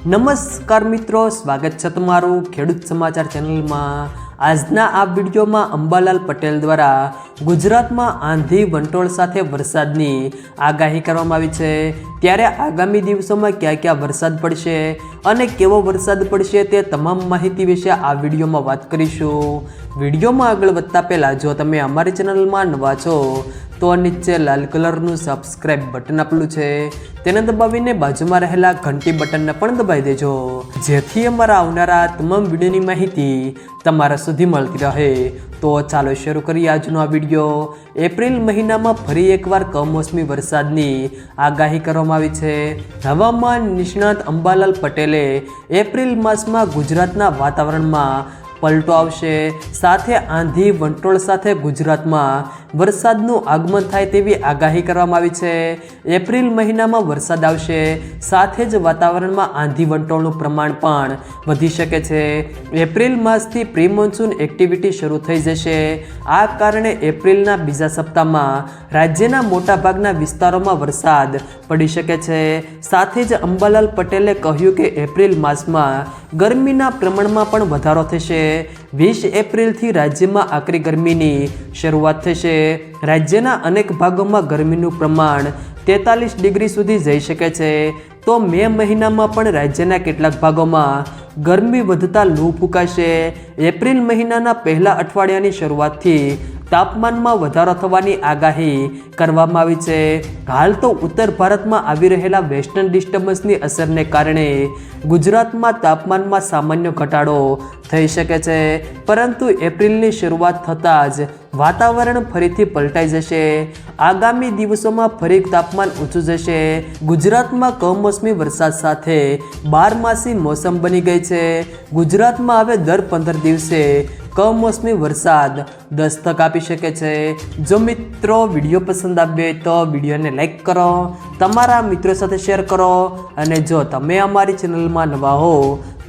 નમસ્કાર મિત્રો, સ્વાગત છે તમારું ખેડૂત સમાચાર ચેનલમાં. આજના આ વિડીયોમાં અંબાલાલ પટેલ દ્વારા ગુજરાતમાં આંધી વંટોળ સાથે વરસાદની આગાહી કરવામાં આવી છે. ત્યારે આગામી દિવસોમાં ક્યાં ક્યાં વરસાદ પડશે અને કેવો વરસાદ પડશે તે તમામ માહિતી વિશે આ વિડીયોમાં વાત કરીશું. વિડીયોમાં આગળ વધતા પહેલાં જો તમે અમારી ચેનલમાં નવા છો તો નીચે લાલ કલરનું સબસ્ક્રાઇબ બટન આપેલું છે. તેને દબાવીને બાજુમાં રહેલા ઘંટી બટનને પણ દબાવી દેજો. જેથી અમારા આવનારા તમામ વિડીયોની માહિતી તમારા સુધી મળતી રહે. તો ચાલો શરૂ કરીએ આજનો આ વીડિયો. એપ્રિલ મહિનામાં ફરી એકવાર કમોસમી વરસાદની આગાહી કરવામાં આવી છે. હવામાન નિષ્ણાત અંબાલાલ પટેલે એપ્રિલ માસમાં ગુજરાતના વાતાવરણમાં પલટો આવશે. સાથે આંધી વંટોળ સાથે ગુજરાતમાં વરસાદનું આગમન થાય તેવી આગાહી કરવામાં આવી છે. એપ્રિલ મહિનામાં વરસાદ આવશે. સાથે જ વાતાવરણમાં આંધી વંટોળનું પ્રમાણ પણ વધી શકે છે. એપ્રિલ માસથી પ્રી મોન્સૂન એક્ટિવિટી શરૂ થઈ જશે. આ કારણે એપ્રિલના બીજા સપ્તાહમાં રાજ્યના મોટાભાગના વિસ્તારોમાં વરસાદ પડી શકે છે. સાથે જ અંબાલાલ પટેલે કહ્યું કે એપ્રિલ માસમાં ગરમીના પ્રમાણમાં પણ વધારો થશે. વીસ એપ્રિલથી રાજ્યમાં આકરી ગરમીની શરૂઆત થશે. રાજ્યના અનેક ભાગોમાં ગરમીનું પ્રમાણ તેતાલીસ ડિગ્રી સુધી જઈ શકે છે. તો મે મહિનામાં પણ રાજ્યના કેટલાક ભાગોમાં ગરમી વધતા લૂ ફૂંકાશે એપ્રિલ મહિનાના પહેલા અઠવાડિયાની શરૂઆતથી તાપમાનમાં વધારો થવાની આગાહી કરવામાં આવી છે. હાલ તો ઉત્તર ભારતમાં આવી રહેલા વેસ્ટર્ન ડિસ્ટર્બન્સની અસરને કારણે ગુજરાતમાં તાપમાનમાં સામાન્ય ઘટાડો થઈ શકે છે. પરંતુ એપ્રિલની શરૂઆત થતાં જ વાતાવરણ ફરીથી પલટાઈ જશે. આગામી દિવસોમાં ફરી તાપમાન ઊંચું જશે. ગુજરાતમાં કમોસમી વરસાદ સાથે બારમાસી મોસમ બની ગઈ છે. ગુજરાતમાં હવે દર પંદર દિવસે કમોસમી વરસાદ દસ્તક આપી શકે છે. જો મિત્રો વીડિયો પસંદ આવે તો વિડીયોને લાઈક કરો, તમારા મિત્રો સાથે શેર કરો અને જો તમે અમારી ચેનલમાં નવા હો